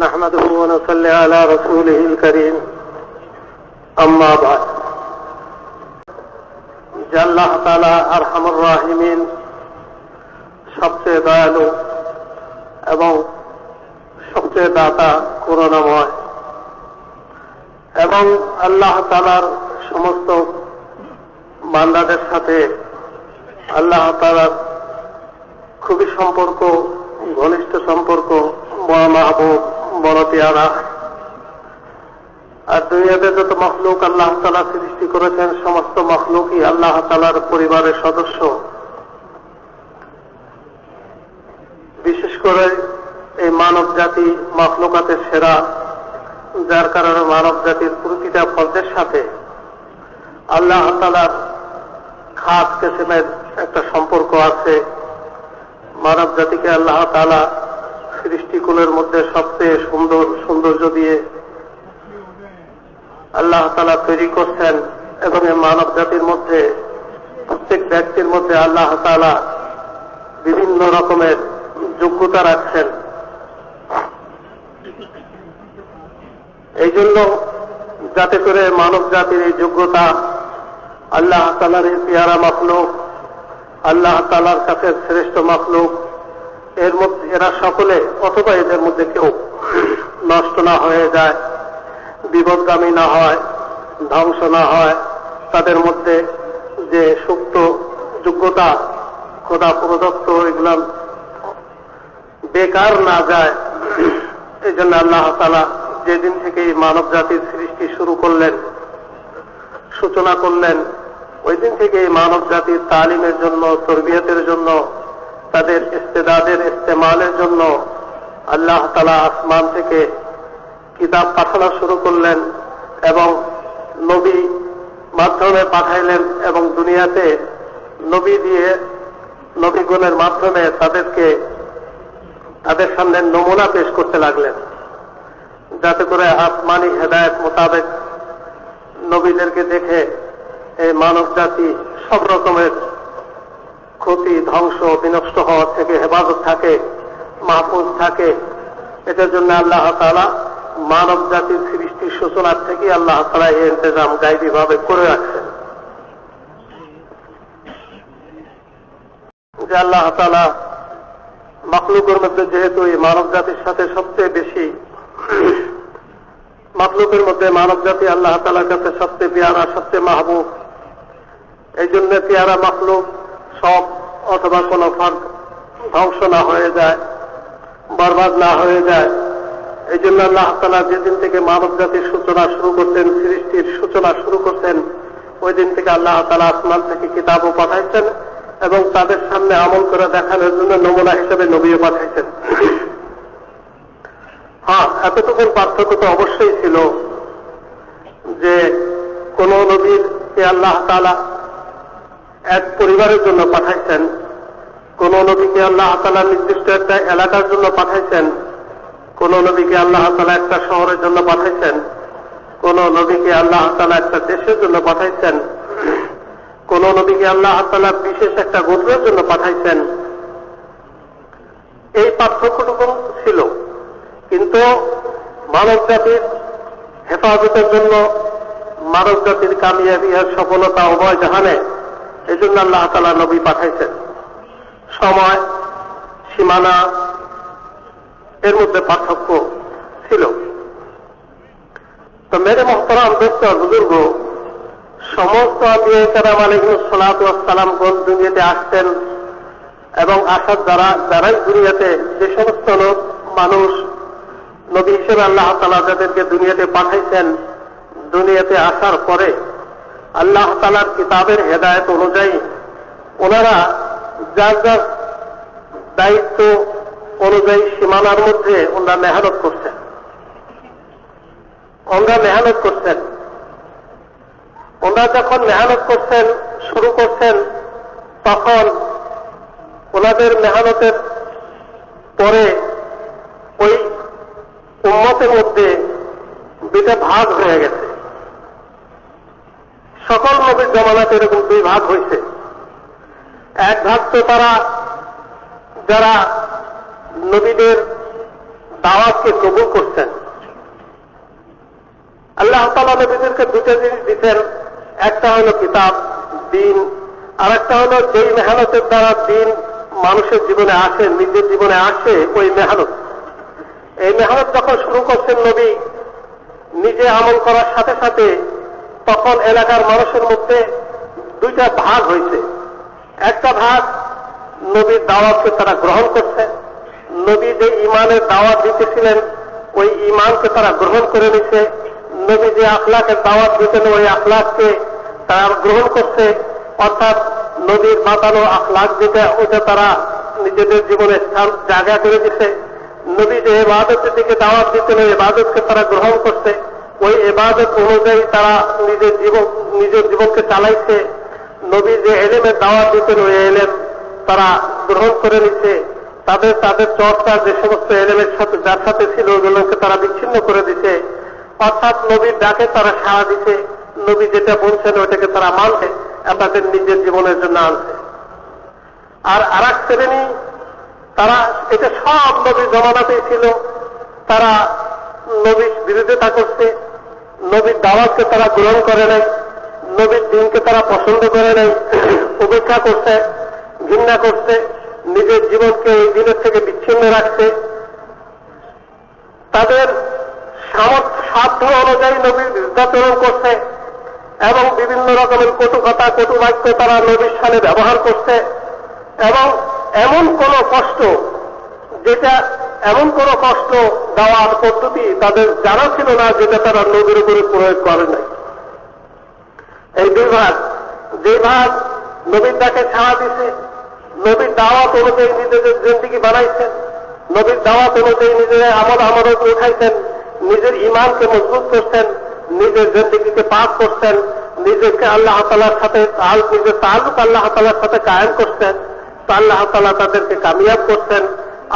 نحمده ونصلي على رسوله الكريم أما بعد যে আল্লাহ তালা আরহামুর রাহিমিন সবচেয়ে দয়ালু এবং সবচেয়ে দাতা করুণাময় এবং আল্লাহ তালার সমস্ত বান্দাদের সাথে আল্লাহ তালার খুবই সম্পর্ক ঘনিষ্ঠ সম্পর্ক বড় মাহবুব বড় পেয়ারা আর দুনিয়াতে যত মখলুক আল্লাহ তালা সৃষ্টি করেছেন, সমস্ত মখলুকই আল্লাহ তালার পরিবারের সদস্য। বিশেষ করে এই মানব জাতি মখলুকাতের সেরা, যার কারণে মানব জাতির প্রতিটা ফর্দের সাথে আল্লাহ তালার খাস কেসেমের একটা সম্পর্ক আছে। মানব জাতিকে আল্লাহ তালা সৃষ্টিকুলের মধ্যে সবচেয়ে সুন্দর সৌন্দর্য দিয়ে আল্লাহ তালা তৈরি করছেন এবং মানব জাতির মধ্যে, প্রত্যেক ব্যক্তির মধ্যে আল্লাহ তালা বিভিন্ন রকমের যোগ্যতা রাখছেন। এই জন্য যাতে করে মানব জাতির এই যোগ্যতা আল্লাহ তালার এই পেয়ারা মাখলুক, আল্লাহ তালার কাছে শ্রেষ্ঠ মাখলুক এর মধ্যে এরা সকলে, অথবা এদের মধ্যে কেউ নষ্ট না হয়ে যায়, বিপদগামী না হয়, ধ্বংস না হয়, তাদের মধ্যে যে সুপ্ত যোগ্যতা, খোদা প্রদত্ত এগুলো বেকার না যায়। এই জন্য আল্লাহ তালা যেদিন থেকে এই মানব জাতির সৃষ্টি শুরু করলেন, সূচনা করলেন ওই দিন থেকে এই মানব জাতির তালিমের জন্য, তরবিয়তের জন্য তাদের ইস্তেদাদের ইস্তেমালের জন্য আল্লাহ তালা আসমান থেকে কিতাব পাঠানো শুরু করলেন এবং নবী মাধ্যমে পাঠাইলেন এবং দুনিয়াতে নবী দিয়ে নবীগণের মাধ্যমে তাদেরকে তাদের সামনে নমুনা পেশ করতে লাগলেন। যাতে করে আসমানি হেদায়ত মোতাবেক নবীদেরকে দেখে এই মানব জাতি সব রকমের ক্ষতি, ধ্বংস, বিনষ্ট হওয়া থেকে হেফাজত থাকে, মাহফুজ থাকে। এটার জন্য আল্লাহ তালা মানব জাতির সৃষ্টির সূচনার থেকে আল্লাহ তালা এই ইন্তজাম গাইবী ভাবে করে রাখছেন। যে আল্লাহ তালা মাকলুকের মধ্যে যেহেতু এই মানব জাতির সাথে সবচেয়ে বেশি মাকলুকের মধ্যে মানব জাতি আল্লাহ তালার কাছে সবচেয়ে পেয়ারা, সবচেয়ে মাহবুব, এই জন্য পেয়ারা মাকলুক সব অথবা কোনো ফার্ক ধ্বংস না হয়ে যায়, বরবাদ না হয়ে যায়। এই জন্য আল্লাহ তালা যেদিন থেকে মানব জাতির সূচনা শুরু করতেন, সৃষ্টির সূচনা শুরু করতেন, ওই দিন থেকে আল্লাহ তালা আসমান থেকে কিতাবও পাঠাইছেন এবং তাদের সামনে আমল করে দেখানোর জন্য নমুনা হিসেবে নবীও পাঠাইছেন। হ্যাঁ এতটুকুন পার্থক্য তো অবশ্যই ছিল যে কোন নবীর আল্লাহ তালা এক পরিবারের জন্য পাঠাইছেন। কোন নবীকে আল্লাহ তালা নির্দিষ্ট একটা এলাকার জন্য পাঠাইছেন। কোন নবীকে আল্লাহ তালা একটা শহরের জন্য পাঠাইছেন। কোন নবীকে আল্লাহ তালা একটা দেশের জন্য পাঠাইছেন। কোন নবীকে আল্লাহ তালা বিশেষ একটা গোত্রের জন্য পাঠাইছেন। এই পার্থক্যটুকু ছিল। কিন্তু মানব জাতির হেফাজতের জন্য মানব জাতির কামিয়াবি আর সফলতা উভয় জাহানে এই জন্য আল্লাহ তালা নবী পাঠাইছেন। সময়, সীমানা, এর মধ্যে পার্থক্য ছিল। তো মেরে মহতরাম দোস্ত বুজুর্গ, সমস্ত আবিয়াম আলহিম সালাতাম দুনিয়াতে আসতেন এবং আসার দ্বারা যারাই দুনিয়াতে যে সমস্ত লোক, মানুষ, নবী হিসেবে আল্লাহ তালা যাদেরকে দুনিয়াতে পাঠাইছেন, দুনিয়াতে আসার পরে আল্লাহ তালার কিতাবের হেদায়ত অনুযায়ী ওনারা যার যার দায়িত্ব অনুযায়ী সীমানার মধ্যে ওনারা মেহনত করছেন। ওনারা মেহনত করছেন। ওনারা যখন মেহনত করছেন, শুরু করছেন, তখন ওনাদের মেহনতের পরে ওই উন্মতের মধ্যে দুইটা ভাগ হয়ে গেছে। সকল নবীর জমানাতে এরকম দুই ভাগ হয়েছে এক ভাগ তো তারা, যারা নবীদের দাওয়াতকে কবুল করছেন। আল্লাহ তালা নবীদেরকে দুটো জিনিস দিতেন একটা হলো কিতাব, দিন আর একটা হলো যেই মেহনতের দ্বারা দিন মানুষের জীবনে আসে, নিজের জীবনে আসে, ওই মেহনত। এই মেহনত যখন শুরু করছেন নবী, নিজে আমল করার সাথে সাথে তখন এলাকার মানুষের মধ্যে দুইটা ভাগ হয়েছে। একটা ভাগ নবীর দাওয়াতকে তারা গ্রহণ করছে। নবী যে ইমানের দাওয়াত দিতেছিলেন, ওই ইমানকে তারা গ্রহণ করে নিছে। নবী যে আখলাকের দাওয়াত দিতেন, ওই আখলাককে তারা গ্রহণ করছে। অর্থাৎ নবীর বাতানো আখলাক যেটা, ওটা তারা নিজেদের জীবনে স্থান, জায়গা করে দিছে। নবী যে এবাদতের দিকে দাওয়াত দিতেন, ওই এবাদতকে তারা গ্রহণ করছে। ওই এবাদত অনুযায়ী তারা নিজের জীবন, নিজের জীবনকে চালাইছে। নবী যে এলেমের দাওয়াত দিতেন ওই এলেম তারা গ্রহণ করে নিচ্ছে তাদের তাদের চর্চা যে সমস্ত এলেমের সাথে, যার সাথে ছিল ওগুলোকে তারা বিচ্ছিন্ন করে দিছে। অর্থাৎ নবীর ডাকে তারা সাড়া দিছে, নবী যেটা বলছেন ওটাকে তারা মানছে তাদের নিজের জীবনের জন্য আনছে। আর আর এক শ্রেণি, তারা, এটা সব নবীর জমানাতেই ছিল। তারা নবীর বিরোধিতা করছে। নবীর দাওয়াতকে তারা গ্রহণ করে নাই নবীর দিনকে তারা পছন্দ করে নাই, উপেক্ষা করছে, ঘৃণা করছে, নিজের জীবনকে এই দিনের থেকে বিচ্ছিন্ন রাখছে। তাদের সাধ্য অনুযায়ী নবীর বিরুদ্ধাচরণ করছে এবং বিভিন্ন রকমের কটু কথা কটু বাক্য তারা নবীর সালে ব্যবহার করছে এবং এমন কোন কষ্ট যেটা এমন কোন কষ্ট দেওয়ার পদ্ধতি তাদের জানা ছিল না যেটা তারা নবীর উপরে প্রয়োগ করে নাই। এই দুই ভাগ, যে ভাগ নবীর ডাকে ছাড়া দিছে, নবীর দাওয়াত অনুযায়ী নিজেদের জিন্দিগি বানাইছেন, নবীর দাওয়াত অনুযায়ী নিজের আমল আমরত উঠাইছেন, নিজের ইমানকে মজবুত করছেন, নিজের জিন্দিগিকে পাক করছেন, নিজেকে আল্লাহ তালার সাথে নিজের তালুক আল্লাহ তালার সাথে কায়েম করছেন, তো আল্লাহ তালা তাদেরকে কামিয়াব করছেন।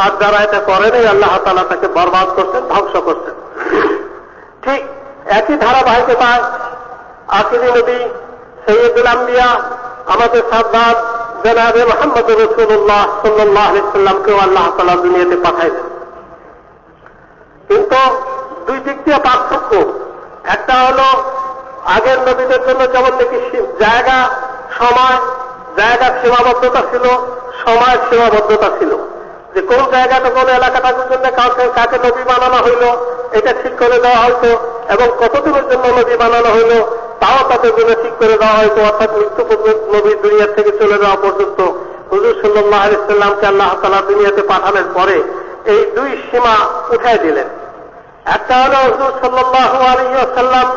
আর যারা এটা করেনি, আল্লাহ তালা তাকে বরবাদ করছেন, ধ্বংস করছেন। ঠিক একই ধারাবাহিকতায় আখিরি নবী সৈয়দুল আম্বিয়া, আমাদের সাদ্দাদ জনাবে মোহাম্মদ রসুল্লাহ সাল্লাহ সাল্লামকেও আল্লাহ তালা দুনিয়াতে পাঠাইলেন কিন্তু দুই দিক দিয়ে পার্থক্য। একটা হলো আগের নবীদের জন্য যেমন নাকি জায়গা, সময় জায়গার সীমাবদ্ধতা ছিল, সময় সীমাবদ্ধতা ছিল। যে কোন জায়গাটা কোন এলাকাটার জন্য কাউকে, কাকে নবী বানানো হইল, এটা ঠিক করে দেওয়া হয়তো এবং কতদিনের জন্য নবী বানানো হইল, তাও তাদের জন্য ঠিক করে দেওয়া হয়তো অর্থাৎ মৃত্যু পর্যন্ত নবীর দুনিয়া থেকে চলে যাওয়া পর্যন্ত হুজুর সাল্লাহ আলিয়াল্লামকে আল্লাহ তালা দুনিয়াতে পাঠানোর পরে এই দুই সীমা উঠাই দিলেন। একটা হলো হুজুর সাল্লাহ আলিয়াল্লাম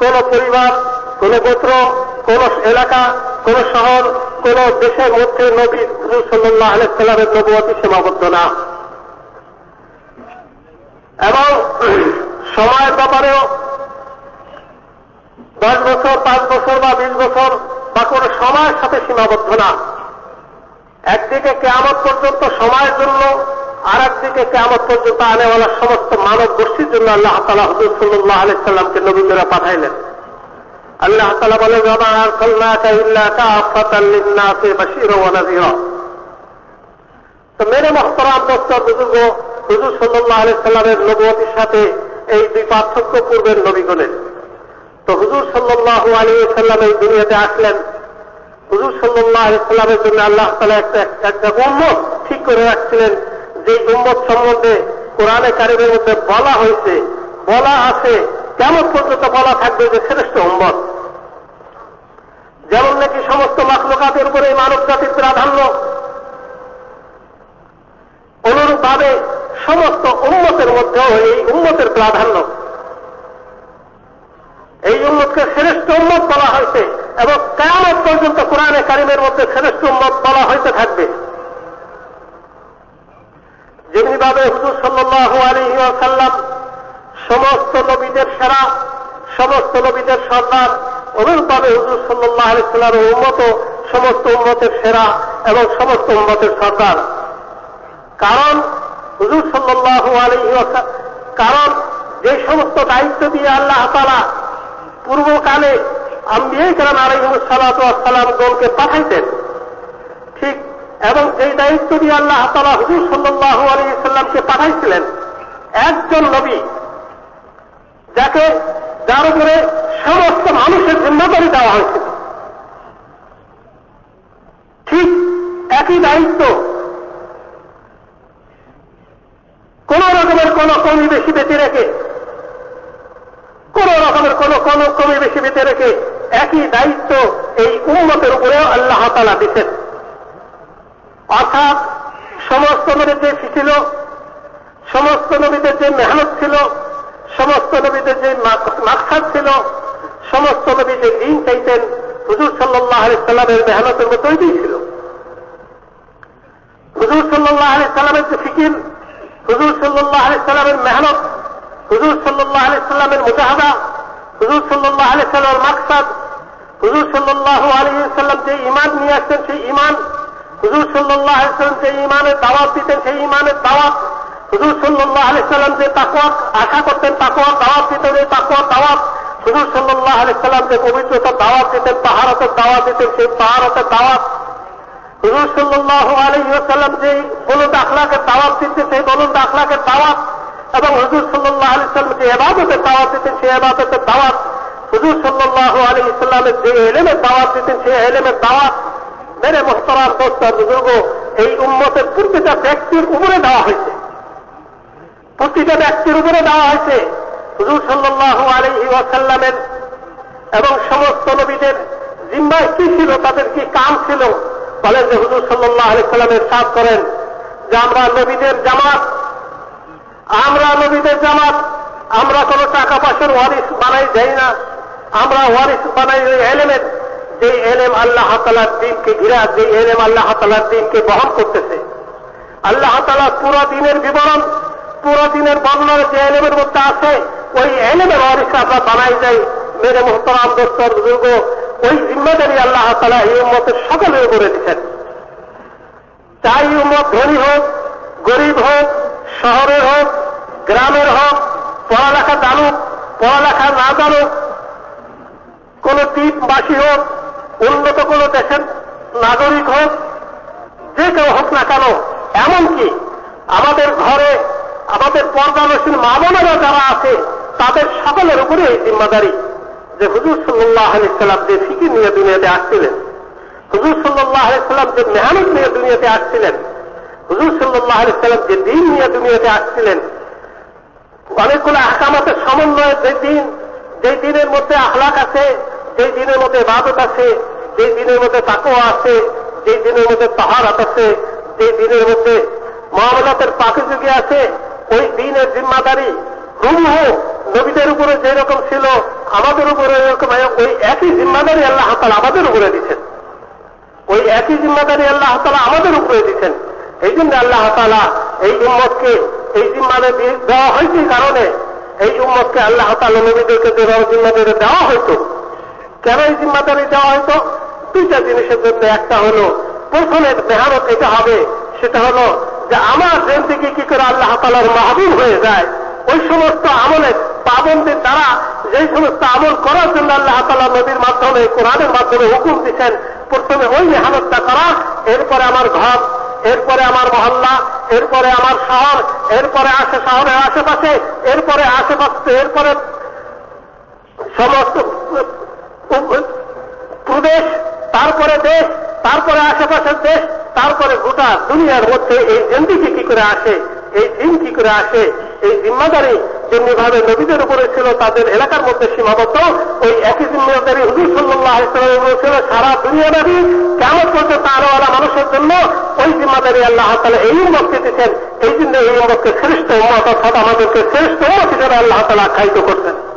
কোন পরিবার, কোন গোত্র, কোন এলাকা, কোন শহর, কোন দেশের মধ্যে নবী হুজুর সাল্লাহ আলাইসাল্লামের নবতী সীমাবদ্ধ না। এবং সময়ের ব্যাপারেও দশ বছর, পাঁচ বছর বা বিশ বছর বা কোন সময়ের সাথে সীমাবদ্ধ না। একদিকে কেয়ামত পর্যন্ত সময়ের জন্য আর একদিকে কেয়ামত পর্যন্ত আনেওয়ালা সমস্ত মানব গোষ্ঠীর জন্য আল্লাহ তালা হুজুর সাল্লাহ আলাইসাল্লামকে নবীন্দ্রা পাঠাইলেন। আল্লাহ তালা বলে তো মেরে মহতরাম দোস্তর বুজুর্গ, হুজুর সাল্লাহ আলাইসাল্লামের নবতির সাথে এই দুই পার্থক্য পূর্বের নবীগণের। তো হুজুর সাল্লাহ আলী সাল্লাম এই দুনিয়াতে আসলেন। হুজুর সাল্লাহ আলাইসাল্লামের জন্য আল্লাহ তালা একটা একটা উম্মত ঠিক করে রাখছিলেন যে উম্মত সম্বন্ধে কোরআনে কারিমের মধ্যে বলা হয়েছে, বলা আছে, কেমন পর্যন্ত বলা থাকবে যে শ্রেষ্ঠ উম্মত। যেমন নাকি সমস্ত মাখলুকাতের উপরে মানব জাতির প্রাধান্য অনুরূপভাবে সমস্ত উন্মতের মধ্যেও এই উন্মতের প্রাধান্য। এই উন্মতকে শ্রেষ্ঠ উন্মত বলা হয়েছে এবং কেমন পর্যন্ত কোরআনে কারিমের মধ্যে শ্রেষ্ঠ উন্মত বলা হইতে থাকবে। যেমনিভাবে হুজুর সাল্লাহ আলী সাল্লাম সমস্ত নবীদের সেরা, সমস্ত নবীদের সর্দার অনুরূপভাবে হুজুর সাল্লাহ আলিয়াল্লামের উন্মত সমস্ত উন্মতের সেরা এবং সমস্ত উন্মতের সর্দার কারণ, হুজুর সাল্লাহ আলী কারণ যে সমস্ত দায়িত্ব দিয়ে আল্লাহ তালা পূর্বকালে আম্বিয়াই কারণ আলহিমসালাম দলকে পাঠাইতেন ঠিক এবং এই দায়িত্ব দিয়ে আল্লাহ তালা হুজুর সাল্লাহ আলী সাল্লামকে পাঠাইছিলেন, একজন নবী যাকে যার উপরে সমস্ত মানুষের জিম্মাদারি দেওয়া হয়েছিল। ঠিক একই দায়িত্ব কোন রকমের কোন কমি বেশি বেঁচে রেখে, কোন রকমের কোন কোন কমি বেশি বেঁচে রেখে একই দায়িত্ব এই উন্মতের উপরেও আল্লাহ তালা দিতেন অর্থাৎ সমস্ত নবীদের যে ছিল, সমস্ত নবীদের যে মেহনত ছিল, সমস্ত নবীদের যে মাকসাদ ছিল, সমস্ত নবী যে দিন চাইতেন, হুজুর সাল্লাহ আলি সাল্লামের মেহনতের মতোই ছিল। হুজুর সাল্লাহ আলি সাল্লামের যে ফিকির হুজুর সাল্লাহ আলি সাল্লামের মেহনত, হুজুর সাল্লাহ আলি সাল্লামের মুজাহাদা, হুজুর সাল্লাহ আলি সাল্লামের মাকসাদ, হুজুর সাল্লাহ আলী সাল্লাম যে ইমান নিয়ে আসতেন সেই ইমান হুজুর সাল্লাহ আলি সাল্লাম যে ইমানের দাওয়াত দিতেন সেই ইমানের দাওয়াত, হুজুর সাল্লাহ আলি সাল্লাম যে তাকুয়া আশা করতেন তাকুয়া দাওয়াত দিতেন, এই তাকুয়া দাওয়াত, হুজুর সাল্লাহ আলি সাল্লাম যে পবিত্রতার দাওয়াত দিতেন পাহাড়তের দাওয়াত দিতেন, সেই পাহাড়তের দাওয়াত সাল্লাহ যে বলুন দিতেন, সেই বলুন এবং হুজুর সাল্লাহ আলি যে দিতেন সাল্লাহ আলী ইসলামের যে দাওয়াত দিতেন এলেমের দাওয়াত মেরে বুজুর্গ, এই উন্মতের প্রতিটা ব্যক্তির উপরে দেওয়া হয়েছে। প্রতিটা ব্যক্তির উপরে দেওয়া হয়েছে। হুজুর সাল্লাহ আলহি ওয়াসাল্লামের এবং সমস্ত নবীদের জিম্মায় কি ছিল, তাদের কি কাম ছিল বলেন যে হুজুর সাল্লাহ আলি সাল্লামের সাথ করেন যে আমরা নবীদের জামাত, আমরা নবীদের জামাত, আমরা কোনো টাকা পয়সার ওয়ারিস বানাই যাই না, আমরা ওয়ারিস বানাই ওই এলেমের যে এলেম আল্লাহ তালার দিনকে ঘিরা যে এলেম আল্লাহ তালার দিনকে বহন করতেছে। আল্লাহ তালা পুরো দিনের বিবরণ, পুরো দিনের বর্ণনা যে এলেমের মধ্যে আছে, ওই এলেমের ওয়ারিস আমরা বানাই যাই মেরে মোহতরাম দোস্তর বুজুর্গ ওই জিম্মাদারি আল্লাহ তালা এই উম্মতের সকলের উপরে দিচ্ছেন চাই উম্মত ধনী হোক, গরিব হোক, শহরের হোক, গ্রামের হোক, পড়ালেখা জানুক, পড়ালেখা না জানুক, কোন দ্বীপবাসী হোক, উন্নত কোন দেশের নাগরিক হোক, যে কেউ হোক না কেন, এমনকি আমাদের ঘরে, আমাদের পর্দানসীন মা বোনেরা যারা আছে, তাদের সকলের উপরে এই জিম্মাদারি। যে হুজুর সাল্লাহ আলাইসাল্লাম যে ফিকির নিয়ে দুনিয়াতে আসছিলেন, হুজুর সাল্লাহ আলাইসাল্লাম যে মেহনত নিয়ে দুনিয়াতে আসছিলেন, হুজুর সাল্লাহ আলাইসাল্লাম যে দিন নিয়ে দুনিয়াতে আসছিলেন, অনেকগুলো আহকামাতের সমন্বয়ে যে দিন, যে দিনের মধ্যে আহলাক আছে, যে দিনের মধ্যে বাদত আছে, যে দিনের মধ্যে তাকোয়া আছে, যে দিনের মধ্যে তাহারাত আছে, যে দিনের মধ্যে মহামলাতের পাকিযুগে আছে, ওই দিনের জিম্মাদারি হুম হুমহু নবীদের উপরে যেরকম ছিল, আমাদের উপরে এরকম ওই একই জিম্মাদারি আল্লাহ তালা আমাদের উপরে দিচ্ছেন ওই একই জিম্মাদারি আল্লাহ তালা আমাদের উপরে দিচ্ছেন এই জন্য আল্লাহ তালা এই উম্মতকে, এই জিম্মাদারি দেওয়া হয়েছে কারণে, এই উম্মতকে আল্লাহ তালা নবীদেরকে যেভাবে জিম্মাদারি দেওয়া হয়তো কেন এই জিম্মাদারি দেওয়া হয়তো দুইটা জিনিসের জন্য। একটা হলো, প্রথমে মেহনত এটা হবে, সেটা হলো যে আমার জেন্দিকে কি করে আল্লাহ তালার মাহবুব হয়ে যায়, ওই সমস্ত আমলের পাবন্দের দ্বারা যে সমস্ত আমল করার জন্য আল্লাহ তালা নদীর মাধ্যমে, কোরআনের মাধ্যমে হুকুম দিচ্ছেন, প্রথমে ওই মেহনতটা করা, এরপরে আমার ঘর, এরপরে আমার মহল্লা, এরপরে আমার শহর, এরপরে আসে শহরের আশেপাশে, এরপরে আশেপাশে, এরপরে সমস্ত প্রদেশ, তারপরে দেশ, তারপরে আশেপাশের দেশ, তারপরে গোটা দুনিয়ার মধ্যে এই জেন্দিকে কি করে আসে, এই দিন কি করে আসে, এই জিম্মাদারি যেমনি ভাবে নদীদের উপরে ছিল, তাদের এলাকার মধ্যে সীমাবদ্ধ। ওই একই জিম্মাদারি হুজুর সাল্লাহ ইসলামের উপরে ছিল সারা দুনিয়া নবী। কেমন করছে তারওয়ালা মানুষের জন্য? ওই জিম্মাদারি আল্লাহ তালা এই উন্মতকে দিচ্ছেন। এই জন্য এই উন্মতকে শ্রেষ্ঠ উন্মত অর্থাৎ আমাদেরকে শ্রেষ্ঠ উন্মত হিসেবে আল্লাহ তালা আখ্যায়িত করছেন।